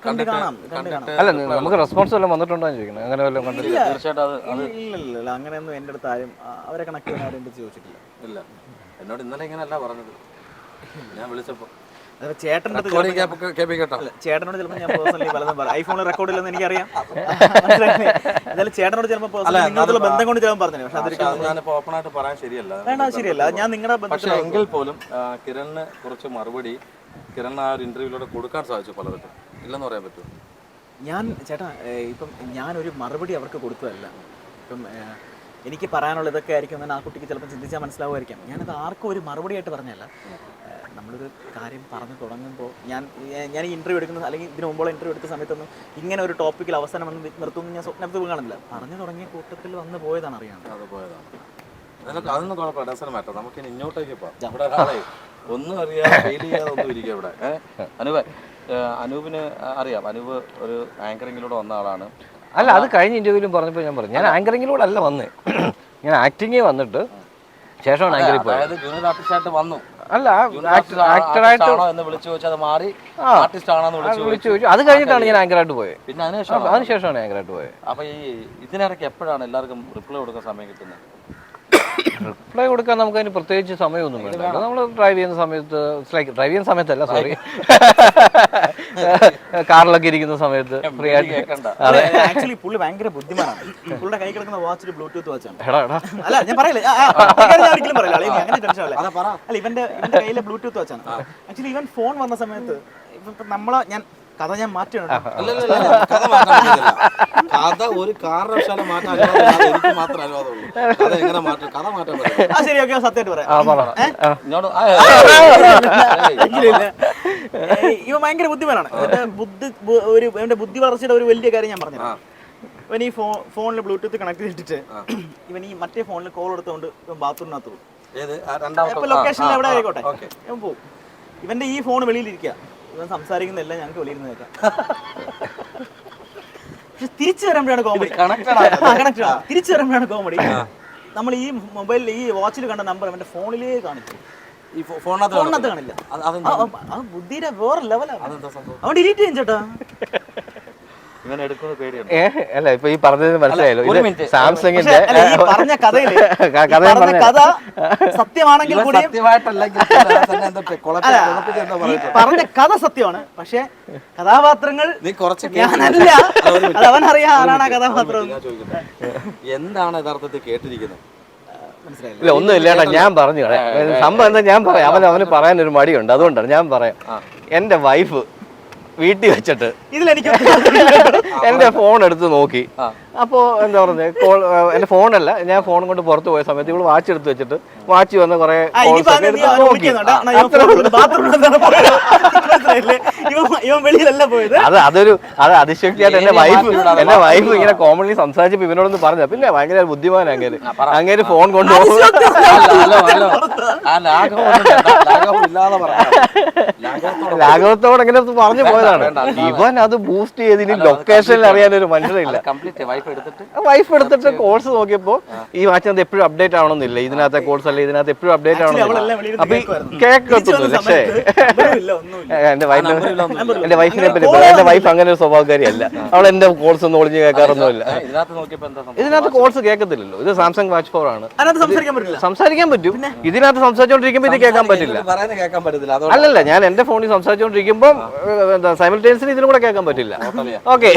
അല്ല നമുക്ക് റെസ്പോൺസ് വല്ലതും വന്നിട്ടുണ്ടോ ചോദിക്കുന്നത് അങ്ങനെ വല്ലതും കണ്ടില്ല തീർച്ചയായിട്ടും അങ്ങനെയൊന്നും എന്റെ അടുത്ത് ആരും അവരെ കണക്ട് ചെയ്യാൻ ആരും എന്റെ ചോദിച്ചിട്ടില്ല. ഇല്ല. എന്നോട് ഇന്നലെ ഇങ്ങനെയല്ല പറഞ്ഞത്. ഞാൻ വിളിച്ചപ്പോൾ ചേട്ടന്റെ അടുത്ത് ക്യാപ്പ് കേൾപ്പി കേട്ടോ. ചേട്ടനോട് ചിലപ്പോൾ ഞാൻ പേഴ്സണലി പലതും പറയും ഐഫോണിൽ റെക്കോർഡ് ഇല്ലെന്ന് എനിക്കറിയാം? എന്തായാലും ചേട്ടനോട് ചിലപ്പോൾ പേഴ്സണലി നിങ്ങളുടെ ബന്ധം കൊണ്ട് ചിലപ്പോൾ പറഞ്ഞു പക്ഷെ അതൊരിക്കലും അത് ഓപ്പൺ ആയിട്ട് പറയാൻ ശരിയല്ല. വേണ്ട ശരിയല്ല. ഞാൻ നിങ്ങളുടെ പക്ഷേ ബന്ധത്തിൽ എങ്കിൽ പോലും ആ, കിരണിന് കുറച്ച് മറുപടി കിരൺ ആ ഒരു ഇന്റർവ്യൂലൂടെ കൊടുക്കാൻ സാധിച്ചു പലർക്കും ഇല്ലെന്ന് പറയാൻ പറ്റുമോ? ഞാൻ ചേട്ടാ ഇപ്പം ഞാനൊരു മറുപടി അവർക്ക് കൊടുത്തതല്ല. ഇപ്പം എനിക്ക് പറയാനുള്ള ഇതൊക്കെ ആയിരിക്കും. ഞാൻ ആ കുട്ടിക്ക് ചിലപ്പോൾ ചിന്തിച്ചാൽ മനസ്സിലാവുമായിരിക്കാം. ഞാനത് ആർക്കും ഒരു മറുപടിയായിട്ട് പറഞ്ഞല്ല നമ്മളൊരു കാര്യം പറഞ്ഞു തുടങ്ങുമ്പോൾ ഞാൻ ഞാൻ ഈ ഇന്റർവ്യൂ എടുക്കുന്ന അല്ലെങ്കിൽ ഇതിന് മുമ്പുള്ള ഇന്റർവ്യൂ എടുത്ത സമയത്തൊന്നും ഇങ്ങനെ ഒരു ടോപ്പിക്കിൽ അവസാനം വന്ന് നിർത്തുമെന്ന് ഞാൻ സ്വപ്നത്തിൽ കാണുന്നില്ല. പറഞ്ഞു തുടങ്ങിയ കൂട്ടത്തിൽ വന്ന് പോയതാണ് അറിയാം. അത് പോയതാണ്. അതൊന്നും കുഴപ്പമില്ല. ഡസൻ മാറ്റം നമുക്ക് ഇനി ഇങ്ങോട്ടേക്ക് പോവാം. ഇവിടെ ഒരാളെ ഒന്നും അറിയാതെ ഫെയിൽ ചെയ്യാതെ ഒന്നും ഇരിക്കുക ഇവിടെ. അനൂപിന് അറിയാം. അനൂപ് ഒരു ആങ്കറിങ്ങിലൂടെ വന്ന ആളാണ്. അല്ല അത് കഴിഞ്ഞ ഇന്റർവ്യൂവിലും പറഞ്ഞപ്പോൾ ഞാൻ പറഞ്ഞു. ഞാൻ ആങ്കറിങ്ങിലൂടെ അല്ല വന്ന്. ഞാൻ ആക്ടിങ്ങേ വന്നിട്ട് ശേഷമാണ് ആങ്കറിൽ പോയത്. ജൂനിയർ ആർട്ടിസ്റ്റായിട്ട് വന്നു. അല്ല ആക്ടറായിട്ട് എന്ന് വിളിച്ചു ചോദിച്ചാൽ അത് മാറി ആർട്ടിസ്റ്റ് ആണോ വിളിച്ചു ചോദിച്ചു. അത് കഴിഞ്ഞിട്ടാണ് ഞാൻ ആങ്കറായിട്ട് പോയത് പിന്നെ അതിനുശേഷം അതിനുശേഷമാണ് ആങ്കറായിട്ട് പോയത് അപ്പൊ ഈ ഇതിനിടയ്ക്ക് എപ്പോഴാണ് എല്ലാവർക്കും റിപ്ലൈ കൊടുക്കാൻ സമയം കിട്ടുന്നത്? റിപ്ലൈ കൊടുക്കാൻ നമുക്ക് അതിന് പ്രത്യേകിച്ച് സമയമൊന്നും വേണ്ട. നമ്മൾ ഡ്രൈവ് ചെയ്യുന്ന സമയത്ത് ലൈക്ക് ഡ്രൈവ് ചെയ്യുന്ന സമയത്തല്ല സോറി കാറിലൊക്കെ ഇരിക്കുന്ന സമയത്ത് ഫ്രീ ആയിട്ട്. ആക്ച്വലി പുള്ളി ഭയങ്കര ബുദ്ധിമാനാണ്. പുള്ളിയുടെ കൈ കിടക്കുന്ന വാച്ച് ബ്ലൂടൂത്ത് വാച്ചാണ് എടാ എടാ. അല്ല ഞാൻ പറയില്ല. ഞാൻ ഒരിക്കലും പറയില്ല. അല്ലെങ്കിൽ അങ്ങനെ ടെൻഷൻ അല്ല? ഇവന്റെ ഇവന്റെ കയ്യിലെ ബ്ലൂടൂത്ത് വെച്ചാണ് ആക്ച്വലി ഇവൻ ഫോൺ വന്ന സമയത്ത് നമ്മളെ ഞാൻ കഥ ഞാൻ മാറ്റണം കഥ മാറ്റാൻ കഥ ഒരു കാരണവശാലും മാറ്റാൻ അനുവാദമില്ല എനിക്ക് മാത്രം അനുവാദമുള്ളൂ. കഥ എങ്ങനെ മാറ്റും? കഥ മാറ്റാൻ ആ ശരി ഓക്കെ സത്യമായിട്ട് പറയാം. ഇവൻ ഭയങ്കര ബുദ്ധിമാനാണ്. ബുദ്ധി ഒരു ഇവന്റെ ബുദ്ധി വളർച്ചയുടെ ഒരു വലിയ കാര്യം ഞാൻ പറഞ്ഞു ഇവൻ ഈ ഫോ ഫോണിൽ ബ്ലൂടൂത്ത് കണക്ട് ചെയ്തിട്ട് ഇവൻ ഈ മറ്റേ ഫോണിൽ കോൾ എടുത്തുകൊണ്ട് ഇവൻ ബാത്റൂമിനകത്ത് പോകും. ഏത്? രണ്ടാമത്തെ ഇപ്പൊ ലൊക്കേഷനിൽ എവിടെ ആയിക്കോട്ടെ. പോകും ഇവന്റെ ഈ ഫോൺ വെളിയിലിരിക്കുക ഇവൻ സംസാരിക്കുന്നില്ല ഞങ്ങൾക്ക് വെളിയിൽ നിന്ന് കേൾക്കാം. പക്ഷെ തിരിച്ചു വരുമ്പോഴാണ് കോമഡി കണക്ട് തിരിച്ചു വരുമ്പോഴാണ് കോമഡി നമ്മൾ ഈ മൊബൈലിൽ ഈ വാച്ചിൽ കണ്ട നമ്പർ അവന്റെ ഫോണിലേ കാണിച്ചു. ഈ ഫോണിനകത്ത് കാണില്ല? അത് ബുദ്ധിയുടെ വേറെ ലെവലാണ് അവൻ ഡിലീറ്റ് ചെയ്യും ചേട്ടാ ഇവൻ എടുക്കുന്ന പേടിയുണ്ട് ഏ അല്ല ഇപ്പൊ ഈ പറഞ്ഞത് മനസ്സിലായല്ലോ. ഒരു ഇത് സാംസങ്ങിന്റെ അല്ല, ഈ പറഞ്ഞ കഥയിൽ കഥ പറഞ്ഞ പറഞ്ഞ. കഥ സത്യമാണെങ്കിൽ കൂടി പറഞ്ഞ കഥ സത്യമാണ്. പക്ഷെ കഥാപാത്രങ്ങൾ നീ കുറച്ച് ഞാനല്ല. അവൻ അറിയാം ആരാണ് ആ കഥാപാത്രം. എന്താണ് യഥാർത്ഥത്തിൽ കേട്ടിരിക്കുന്നത്? ഇല്ല ഒന്നും ഇല്ല ഞാൻ പറഞ്ഞു കളയാം. സംഭവം എന്താ ഞാൻ പറയാം. അവൻ അവന് പറയാൻ ഒരു മടിയുണ്ട്. അതുകൊണ്ടാണ് ഞാൻ പറയാം. എന്റെ വൈഫ് വീട്ടിൽ വെച്ചിട്ട്. ഇതിലെനിക്ക് എന്റെ ഫോൺ എടുത്ത് നോക്കി. അപ്പോ എന്താ പറഞ്ഞേ കോൾ എന്റെ ഫോണല്ല ഞാൻ ഫോൺ കൊണ്ട് പുറത്ത് പോയ സമയത്ത് ഇവൾ വാച്ച് എടുത്ത് വെച്ചിട്ട് വാച്ച് വന്ന കുറെ അത് അതൊരു അത് അതിശക്തിയായിട്ട് എന്റെ വൈഫ് എന്റെ വൈഫ് ഇങ്ങനെ കോമൺലി സംസാരിച്ചപ്പോ ഇവനോടൊന്ന് പറഞ്ഞു പിന്നെ ഭയങ്കര ബുദ്ധിമാൻ അങ്ങനെ അങ്ങനെ ഫോൺ പറയാം. ലാഘവത്തോടെ പറഞ്ഞു പോയതാണ്. ഇവൻ അത് ബൂസ്റ്റ് ചെയ്ത് ഇനി ലൊക്കേഷനിൽ അറിയാൻ ഒരു മനുഷ്യരില്ല. കംപ്ലീറ്റ് വൈഫ് വൈഫ് എടുത്തിട്ട് കോഴ്സ് നോക്കിയപ്പോ ഈ വാച്ചിനകത്ത് എപ്പോഴും അപ്ഡേറ്റ് ആവണമെന്നില്ല. ഇതിനകത്തെ കോഴ്സ് അല്ല ഇതിനകത്ത് എപ്പോഴും അപ്ഡേറ്റ് ആവണമെന്നില്ല. അപ്പൊ ഈ കേൾക്കുമായിരുന്നു. പക്ഷേ. എന്റെ വൈഫിനെ എന്റെ വൈഫിനെ പറ്റി എന്റെ വൈഫ് അങ്ങനെ ഒരു സ്വഭാവക്കാരിയല്ല. അവൾ എന്റെ കോഴ്സ് ഒന്നും ഒളിഞ്ഞ് കേൾക്കാറൊന്നുമില്ല. ഇതിനകത്ത് കോഴ്സ് കേൾക്കത്തില്ലല്ലോ. ഇത് സാംസങ് വാച്ച് ഫോർ ആണ്. സംസാരിക്കാൻ പറ്റും. ഇതിനകത്ത് സംസാരിച്ചോണ്ടിരിക്കുമ്പോ ഇത് കേൾക്കാൻ പറ്റില്ല. അല്ലല്ല ഞാൻ എന്റെ ഫോണിൽ സംസാരിച്ചോണ്ടിരിക്കുമ്പോ എന്താ സൈമിൾട്ടേനിയസ്ലി ഇതിനും കൂടെ കേൾക്കാൻ പറ്റില്ല. ഓക്കെ.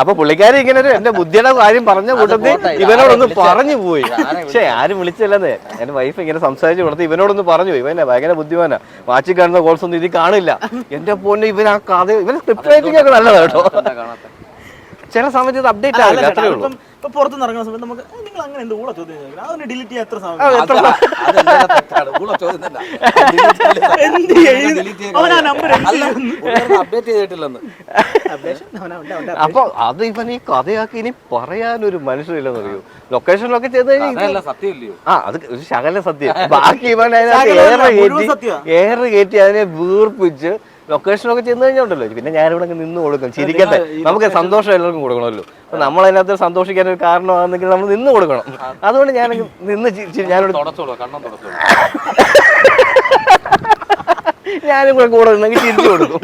അപ്പൊ പുള്ളിക്കാരി ഇങ്ങനെ ഒരു എന്റെ ബുദ്ധിയുടെ കാര്യം പറഞ്ഞ കൂട്ടത്തിൽ. ഇവനോടൊന്ന് പറഞ്ഞു പോയി. പക്ഷെ ആരും വിളിച്ചില്ലെന്നേ. എന്റെ വൈഫ് ഇങ്ങനെ സംസാരിച്ചു കൊടുത്ത് ഇവനോടൊന്ന് പറഞ്ഞു പോയി. ഇവനെ ഭയങ്കര ബുദ്ധിമാനാ. വാച്ചി കാണുന്ന കോൾസ് ഒന്നും ഇത് കാണില്ല. എന്റെ പൊന്നെ ഇവൻ ആ കഥ ഇവന് സ്ക്രിപ്റ്റ് റൈറ്റിംഗ് ഒക്കെ നല്ലതാ കേട്ടോ? ചില സമയത്ത് ഇത് അപ്ഡേറ്റ് ആവില്ല അത്രേ ഉള്ളൂ. ഇപ്പം പുറത്തുനിന്ന് ഇറങ്ങുന്ന സമയത്ത് നമുക്ക് നിങ്ങൾ അങ്ങനെ എന്ത് ഊള ചോദ്യം ചോദിക്കണം. അതൊന്ന് ഡിലീറ്റ് ചെയ്യാൻ എത്ര സമയം. എന്ത് ചെയ്യും? അവൻ ആ number എന്ത് അപ്ഡേറ്റ് ചെയ്തിട്ടില്ലെന്ന്. അവനാ ഉണ്ട്, അപ്പൊ അത് ഇവൻ ഈ കഥയാക്കി ഇനി പറയാനൊരു മനുഷ്യരില്ലെന്ന് അറിയൂ ലൊക്കേഷനിലൊക്കെ ചെയ്ത് കഴിഞ്ഞാൽ ഇത് അതല്ല സത്യമില്ലയോ? ആ അത് ഒരു ശകല സത്യം. ബാക്കി ഇവൻ അതിനകത്ത് കയറ്റി ഏറെ കയറ്റി അതിനെ വീർപ്പിച്ച് ലൊക്കേഷനൊക്കെ ചെന്ന് കഴിഞ്ഞുണ്ടല്ലോ പിന്നെ ഞാനിവിടെ അങ്ങ് നിന്ന് കൊടുക്കും. ചിരിക്കട്ടെ. നമുക്ക് സന്തോഷം എല്ലാവർക്കും കൊടുക്കണമല്ലോ. അപ്പൊ നമ്മൾ അതിനകത്ത് സന്തോഷിക്കാൻ ഒരു കാരണമാണെങ്കിൽ നമ്മൾ നിന്ന് കൊടുക്കണം. അതുകൊണ്ട് ഞാൻ നിന്ന് ഞാനിവിടെ ഞാനും കൂടെ കൂടെ നിന്നെങ്കിൽ ചിരിച്ചു കൊടുക്കും.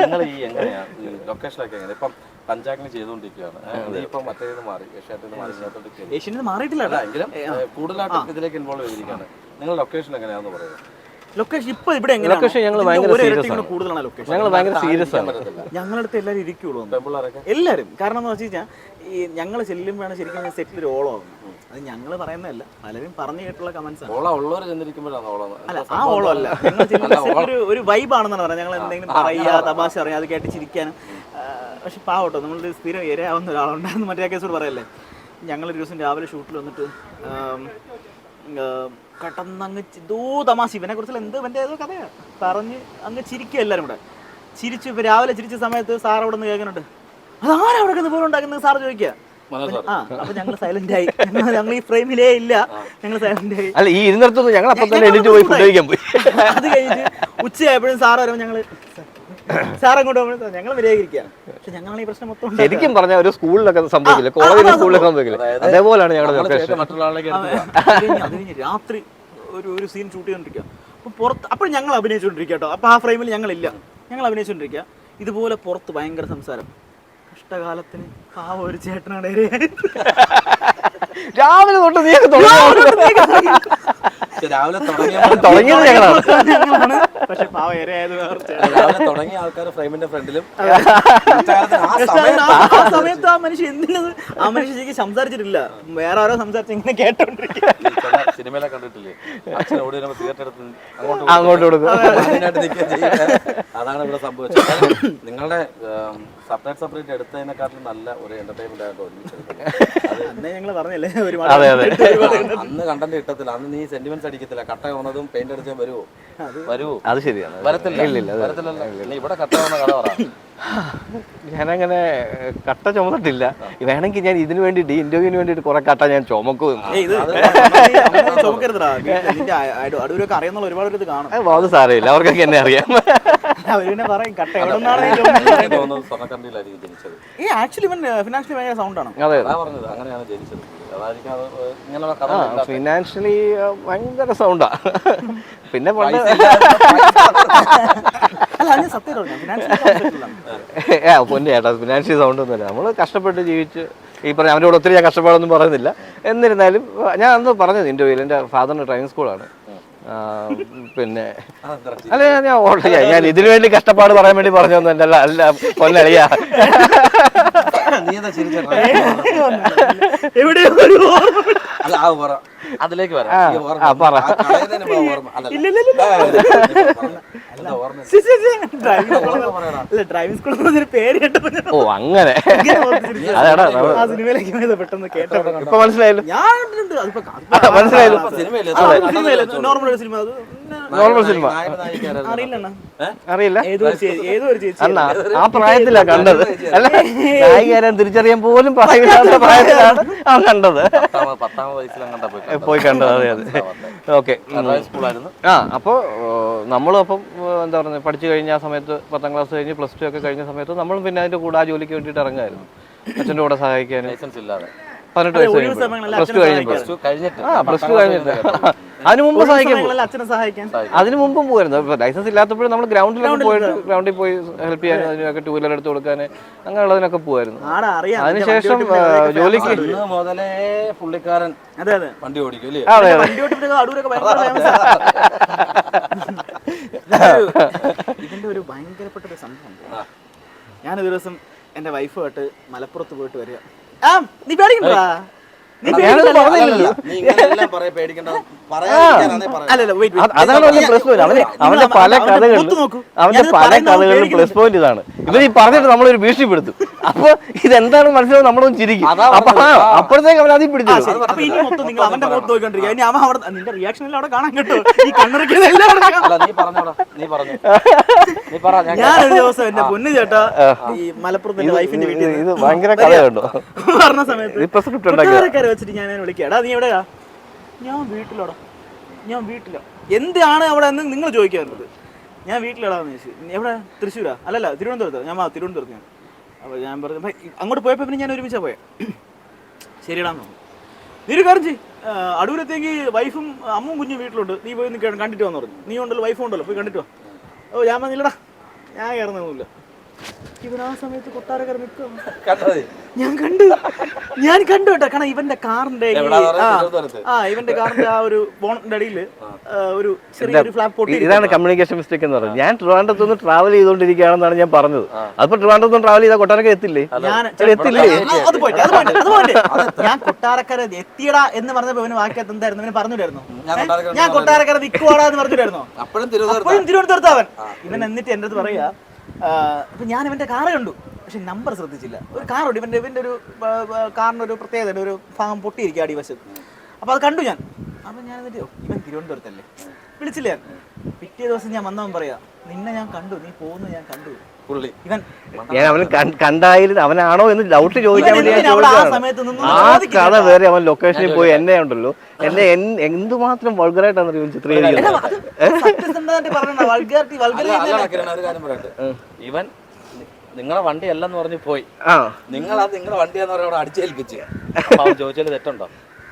നിങ്ങൾ ഈ എങ്ങനെയാ? ലൊക്കേഷനൊക്കെ എങ്ങനെ ഇപ്പം പഞ്ചായത്തിന് ചെയ്തുകൊണ്ടിരിക്കുകയാണ്. ഏഹ്, ഇപ്പം മറ്റേത് മാറി ഏഷ്യാറ്റിൽ മാറി ഇതിനകത്തോട്ട് മാറിയിട്ടില്ല കൂടുതലായിട്ട് എങ്കിലും ഏഹ്, ഇതിലേക്ക് ഇൻവോൾവ് ചെയ്തിരിക്കുകയാണ്. നിങ്ങൾ ലൊക്കേഷൻ എങ്ങനെയാണെന്ന് പറയുന്നത് ലൊക്കേഷൻ ഇപ്പൊ ഇവിടെ എങ്ങനെ Location ഞങ്ങൾ ഭയങ്കര കൂടെ ആണ്. കൂടുതലാണ് ലൊക്കേഷൻ ഞങ്ങൾ ഭയങ്കര സീരിയസ് ആണ്. ഞങ്ങളുടെ അടുത്ത് എല്ലാവരും ഇരിക്കുള്ളൂ എല്ലാവരും കാരണം എന്ന് വെച്ച് കഴിഞ്ഞാൽ ഈ ഞങ്ങൾ ചെല്ലുമ്പോഴാണ് ശരിക്കും സെറ്റിൽ ഒരു ഓളമാകുന്നത് അത് ഞങ്ങൾ പറയുന്നതല്ല. പലരും പറഞ്ഞു കേട്ടുള്ള കമന്റ്സ് ആണ്. ഓള ഉള്ളവർ ചെന്നിരിക്കുമ്പോഴാണ് ഓളം. അല്ല ആ ഓളം അല്ല. ഞങ്ങൾ ഒരു ഒരു വൈബാണെന്നാണ് പറയുന്നത് ഞങ്ങൾ എന്തെങ്കിലും പറയുക തമാശ പറയുക അത് കേട്ട് ചിരിക്കാനും. പക്ഷെ പാവട്ടോ നമ്മൾ സ്ഥിരം ഇരയാവുന്ന ഒരാളുണ്ടായിരുന്നു മറ്റേ കേസോട് പറയല്ലേ. ഞങ്ങൾ ഒരു ദിവസം രാവിലെ ഷൂട്ടിൽ വന്നിട്ട് കട്ടന്നങ്ങ് ഇതോ തമാശ. ഇവനെ കുറിച്ചുള്ള എന്ത് ഇവന്റെ ഏതോ കഥയാണ് പറഞ്ഞ് അങ്ങ് ചിരിക്കുക എല്ലാവരും കൂടെ. ചിരിച്ചു ഇപ്പൊ രാവിലെ ചിരിച്ച സമയത്ത് സാർ അവിടെ നിന്ന് കേൾക്കുന്നുണ്ട്. അതാരാ അവിടെ നിന്ന് പോലെ ഉണ്ടാക്കുന്നത്? സാർ ചോദിക്കുക. ആ അപ്പൊ ഞങ്ങൾ സൈലന്റ് ആയി. ഞങ്ങൾ ഈ ഫ്രെയിമിലേ ഇല്ല. ഞങ്ങൾ സൈലന്റ് ആയി. അല്ല ഈ ഇരുന്നിടത്തൊന്നും ഞങ്ങൾ അപ്പം തന്നെ എണീറ്റ് പോയി ഫുഡ് കഴിക്കാൻ പോയി. അത് കഴിഞ്ഞിട്ട് ഉച്ചയായപ്പോഴും സാറ് വരുമ്പോൾ ഞങ്ങൾ സാർ അങ്ങോട്ട് ഞങ്ങൾ പക്ഷെ ഞങ്ങളാണ് ഈ പ്രശ്നം മൊത്തം. ശരിക്കും പറഞ്ഞ ഒരു സ്കൂളിലൊക്കെ സംഭവിക്കില്ല. കോളേജിലെ സ്കൂളിലൊക്കെ സംഭവിക്കില്ല. അതേപോലെയാണ് ഞങ്ങളുടെ അത് കഴിഞ്ഞ് രാത്രി ഒരു ഒരു സീൻ ഷൂട്ട് ചെയ്തോണ്ടിരിക്കുക അപ്പൊ പുറത്ത് അപ്പോൾ ഞങ്ങൾ അഭിനയിച്ചുകൊണ്ടിരിക്കുക കേട്ടോ. അപ്പൊ ആ ഫ്രെയിമിൽ ഞങ്ങളില്ല. ഞങ്ങൾ അഭിനയിച്ചുകൊണ്ടിരിക്കുക ഇതുപോലെ പുറത്ത് ഭയങ്കര സംസാരം. കഷ്ടകാലത്തിന് ആ ഒരു ചേട്ടനാണ്. രാവിലെ തൊട്ട് പക്ഷെ രാവിലെ തുടങ്ങിയത് ഞങ്ങളാണ്. പക്ഷെ പാവ ഇരയായത്. രാവിലെ തുടങ്ങിയ ആൾക്കാർ ഫ്രെയിമിന്റെ ഫ്രണ്ടിലും ആ സമയത്ത് ആ- ആ സമയത്ത് ആ മനുഷ്യൻ എന്തിനത്? ആ മനുഷ്യൻ ശരിക്കും സംസാരിച്ചിട്ടില്ല. വേറെ ആരോ സംസാരിച്ച് ഇങ്ങനെ കേട്ടോണ്ടിരിക്കുക സിനിമയിലെ കണ്ടിട്ടില്ലേ? അച്ഛൻ ഓടി വരുമ്പോ തിയേറ്റർ എടുത്ത് അങ്ങോട്ട് കൊടുക്കും. അതാണ് ഇവിടെ സംഭവിച്ചത്. നിങ്ങളുടെ സെപ്പറേറ്റ് സെപ്പറേറ്റ് എടുത്തതിനെക്കാട്ടിലും നല്ല ഒരു എന്റർടൈൻമെന്റ് ആയിട്ട് ഒരുമിച്ച് ഞങ്ങൾ പറഞ്ഞല്ലേ. അന്ന് കണ്ടന്റ് കിട്ടത്തില്ല അന്ന് നീ സെന്റിമെന്റ്സ് അടിക്കത്തില്ല. കട്ട വന്നതും പെയിന്റ് അടിച്ചാൽ വരുമോ വരുമോ അത് ശരിയാണ്. വരത്തില്ല. ഇല്ല ഇല്ല അത് വരത്തില്ലല്ലോ. നീ ഇവിടെ കട്ട വന്ന കട പറ. ഞാനങ്ങനെ കട്ട ചുമന്നിട്ടില്ല. വേണമെങ്കിൽ ഞാൻ ഇതിനു വേണ്ടിയിട്ട് ഈ ഇന്റർവ്യൂവിന് വേണ്ടിയിട്ട് കുറെ കട്ട ഞാൻ ചുമക്കും. അത് സാരമില്ല. അവർക്കൊക്കെ എന്നെ അറിയാം. ഫിനാൻഷ്യലി ഭയങ്കര സൗണ്ട് അതാ പറഞ്ഞത്. അങ്ങനെയാണ് ജനിച്ചത്. അതായിരിക്കും ഇങ്ങനെയുള്ള കഥ ഫിനാൻഷ്യലി ഭയങ്കര സൗണ്ടാ പിന്നെ പണ്ട് പറഞ്ഞു പൊന്നു ചേട്ടാ ഫിനാൻഷ്യൽ സൗണ്ട് ഒന്നുമില്ല. നമ്മൾ കഷ്ടപ്പെട്ട് ജീവിച്ച് ഈ പറഞ്ഞ അവന്റെ കൂടെ ഒത്തിരി ഞാൻ കഷ്ടപ്പാടൊന്നും പറയുന്നില്ല. എന്നിരുന്നാലും ഞാൻ അന്ന് പറഞ്ഞത് ഇന്റർവ്യൂവിൽ എന്റെ ഫാദറിന് ഡ്രൈവിംഗ് സ്കൂളാണ് പിന്നെ അല്ല ഞാൻ- ഓർഡർ ഞാൻ ഇതിനു വേണ്ടി കഷ്ടപ്പാട് പറയാൻ വേണ്ടി പറഞ്ഞൊന്നും എന്റെ അല്ല അല്ല പൊന്നളിയാ നീ എന്താ ചിരിച്ച? എവിടെയോ ഒരു അതിലേക്ക് വരാം. സ്കൂൾ അല്ല. ഡ്രൈവിംഗ് സ്കൂളിൽ നിന്ന് പേര് കേട്ടപ്പോ ഞാൻ ഓ അങ്ങനെ. ഇങ്ങനെ ഓർത്തിരിച്ചു. അതെടാ ആ സിനിമയിലേക്ക് പോയത് പെട്ടെന്ന് കേട്ടോ. ഇപ്പൊ മനസ്സിലായല്ലോ. ഞാൻ കണ്ടിട്ടുണ്ട്. അതിപ്പോ മനസ്സിലായല്ലോ. ഇപ്പൊ സിനിമയില്ലേ? നോർമൽ ഒരു സിനിമ. അത് നോർമൽ സിനിമ. അറിയില്ല അണ്ണാ. അറിയില്ല? ഏതോ ഒരു ചേച്ചി ഏതോ അല്ല? ആ പ്രായത്തിലാ കണ്ടത്. അല്ല നായികാരൻ തിരിച്ചറിയാൻ പോലും പ്രായമില്ലാത്ത പ്രായത്തിലാണ് അവൻ കണ്ടത്. പോയി കണ്ടത്. പോയി കണ്ടത് അതെ അതെ. ഓക്കെ ആ അപ്പോൾ നമ്മളും അപ്പം എന്താ പറയുക പഠിച്ചു കഴിഞ്ഞ ആ സമയത്ത് പത്താം ക്ലാസ് കഴിഞ്ഞ് പ്ലസ് ടു ഒക്കെ കഴിഞ്ഞ സമയത്ത് നമ്മളും പിന്നെ അതിന്റെ കൂടെ ആ ജോലിക്ക് വേണ്ടിയിട്ട് ഇറങ്ങായിരുന്നു. അച്ഛന്റെ കൂടെ സഹായിക്കാനും. ലൈസൻസ് ഇല്ലാതെ. പതിനെട്ട് അതെ, വയസ്സ് ഒഴിവ് കഴിയുമ്പോൾ പ്ലസ് ടു കഴിഞ്ഞിട്ട് ആ പ്ലസ് ടു കഴിഞ്ഞിട്ട്. അതിനു അതിന് മുമ്പ് സഹായിക്കാൻ. അതിനു അതിന് മുമ്പും പോയിരുന്നു. ലൈസൻസ് ഇല്ലാത്തപ്പോഴും നമ്മൾ ഗ്രൗണ്ടിലൊക്കെ പോയിട്ട് ഗ്രൗണ്ടിൽ പോയി ഹെൽപ്പ് ചെയ്യാനും അതിനൊക്കെ ടൂ വീലർ എടുത്ത് കൊടുക്കാൻ അങ്ങനെയുള്ളതിനൊക്കെ പോയിരുന്നു ആടാ അറിയാം. അതിനുശേഷം ജോലിക്ക് അന്ന് മുതലേ പുള്ളിക്കാരൻ അതെ അതെ. വണ്ടി ഓടിക്കും അല്ലേ അതെ ഇതിന്റെ ഒരു ഭയങ്കരപ്പെട്ട ഒരു സംഭവം ഒരു ദിവസം എന്റെ വൈഫുമായിട്ട് മലപ്പുറത്ത് പോയിട്ട് വരിക. ആ നീ പേടിക്കണ്ടാ. അതാണ് വലിയ പ്ലസ് പോയിന്റ് അവന്റെ അവന്റെ പല കഥകളിലും അവന്റെ പല കഥകളിലും പ്ലസ് പോയിന്റ് ഇതാണ്. ഇവർ ഈ പറഞ്ഞിട്ട് നമ്മളൊരു ഭീഷണിപ്പെടുത്തും. അപ്പൊ ഇതെന്താണ് മനസ്സിലാവും നമ്മളൊന്നും ചിരിക്കും. അപ്പൊ. അപ്പോഴത്തേക്ക് അവൻ അതിൽ പിടിച്ചു ഇനി മൊത്തം നിങ്ങൾ അവന്റെ മുഖത്ത് നോക്കിക്കൊണ്ടിരിക്കുക. ഇനി അവൻ അവിടെ നിന്റെ റിയാക്ഷൻ എല്ലാം അവിടെ കാണാൻ കേട്ടോ. ഈ കണ്ണറക്കിയത് എല്ലാം അവിടെ കാണാം അല്ല നീ പറഞ്ഞോടാ നീ പറഞ്ഞു. നീ പറ ഞാൻ ഒരു ദിവസം എന്റെ പൊന്നു ചേട്ടാ ഈ മലപ്പുറത്ത് വൈഫിന്റെ വീട്ടിൽ ഇത് ഭയങ്കര കഥ കണ്ടോ പറഞ്ഞ സമയത്ത് വെച്ചിട്ട് ഞാൻ വിളിക്കാം എടാ നീ എവിടെയാ? ഞാൻ വീട്ടിലോടാ. ഞാൻ വീട്ടിലാ. എന്താണ് അവിടെ എന്ന് നിങ്ങൾ ചോദിക്കാറുണ്ട് ഞാൻ വീട്ടിലടാന്ന് ചോദിച്ചു. "നീ എവിടെ? തൃശ്ശൂരാ? അല്ലല്ല തിരുവനന്തപുരത്ത്. ഞാൻ തിരുവനന്തപുരത്ത് ഞാൻ. അപ്പോൾ ഞാൻ പറഞ്ഞു "ഭൈ, അങ്ങോട്ട് പോയപ്പോൾ പിന്നെ ഞാൻ ഒരുമിച്ചാ പോയത് ശരിയടാന്ന് തോന്നുന്നു നീ ഒരു കാര്യം അടൂരത്തേക്ക് വൈഫും അമ്മും കുഞ്ഞും വീട്ടിലുണ്ട്. നീ പോയി കണ്ടിട്ട് വന്നു പറഞ്ഞു. നീ ഉണ്ടല്ലോ വൈഫും ഉണ്ടല്ലോ പോയി കണ്ടിട്ട് വാ. ഓ ഞാൻ വന്നില്ലടാ. ഞാൻ കയറുന്നൊന്നുമില്ല ഇവൻ ആ സമയത്ത് കൊട്ടാരക്കര നിൽക്കും ഞാൻ കണ്ടു ഞാൻ കണ്ടു കേട്ടോ. കാരണം ഇവന്റെ കാറിന്റെ? ആ, ഇവന്റെ കാറിന്റെ ആ ഒരു ബോണറ്റിന്റെ അടിയിൽ ഒരു ചെറിയൊരു ഫ്ലാപ്പ് പൊട്ടി ഇതാണ് കമ്മ്യൂണിക്കേഷൻ മിസ്റ്റേക്ക് എന്ന് പറയുന്നത്. ഞാൻ ട്രിവാൻഡ്രത്ത് നിന്ന് ട്രാവൽ ചെയ്തുകൊണ്ടിരിക്കുകയാണെന്നാണ് ഞാൻ പറഞ്ഞത്. അപ്പൊ ട്രിവാൻഡ്രത്ത് നിന്ന് ട്രാവൽ ചെയ്താൽ കൊട്ടാരക്ക എത്തില്ലേ? ഞാൻ എത്തില്ലേ? അത് പോയിട്ട് അത് പോയിട്ട് അത് പോയിട്ട്. ഞാൻ കൊട്ടാരക്കര എത്തിയടാ എന്ന് പറഞ്ഞപ്പോ ഇവന് വാക്കി എന്തായിരുന്നു? ഇവന് പറഞ്ഞില്ലായിരുന്നു? ഞാൻ കൊട്ടാരക്കര നിൽക്കുവാടാ കൊട്ടാരക്കര എന്ന് പറഞ്ഞിട്ടായിരുന്നു അപ്പോഴും തിരുവനന്തപുരത്ത് അപ്പോഴും തിരുവനന്തപുരത്ത് അവൻ. ഇവൻ എന്നിട്ട് എന്റെ അടുത്ത് പറയാ അപ്പൊ ഞാൻ ഇവന്റെ കാറ് കണ്ടു. പക്ഷെ നമ്പർ ശ്രദ്ധിച്ചില്ല. ഒരു കാറുണ്ട് ഇവന്റെ ഇവന്റെ ഒരു ആ, ഒരു പ്രത്യേകത ഒരു ഭാഗം പൊട്ടിയിരിക്കുക അടിവശം അപ്പൊ അത് കണ്ടു ഞാൻ. അപ്പൊ ഞാൻ എന്നിട്ട് ഇവൻ തിരുവനന്തപുരത്തല്ലേ? വിളിച്ചില്ല ഞാൻ. പിറ്റേ ദിവസം ഞാൻ വന്നവൻ പറയാ നിന്നെ ഞാൻ കണ്ടു നീ പോകുന്നത് ഞാൻ കണ്ടു. പുള്ളി. ഇവൻ ഞാൻ അവന് കൺ- കണ്ടായിരുന്നു അവനാണോ എന്ന് ഡൗട്ട് ചോദിക്കാൻ വേണ്ടി ആ? കഥ വേറെ അവൻ ലൊക്കേഷനിൽ പോയി എന്നെ ഉണ്ടല്ലോ. എന്നെ എന്തുമാത്രം വൾഗറായിട്ടാണ് ചിത്രീകരിക്കുന്നത്? ഇവൻ നിങ്ങളെ വണ്ടി അല്ലെന്ന് പറഞ്ഞു പോയി. അത് നിങ്ങളുടെ വണ്ടിയാന്ന് പറഞ്ഞ അവിടെ അടിച്ചേൽപ്പിച്ച്. ചോദിച്ചാൽ തെറ്റുണ്ടോ?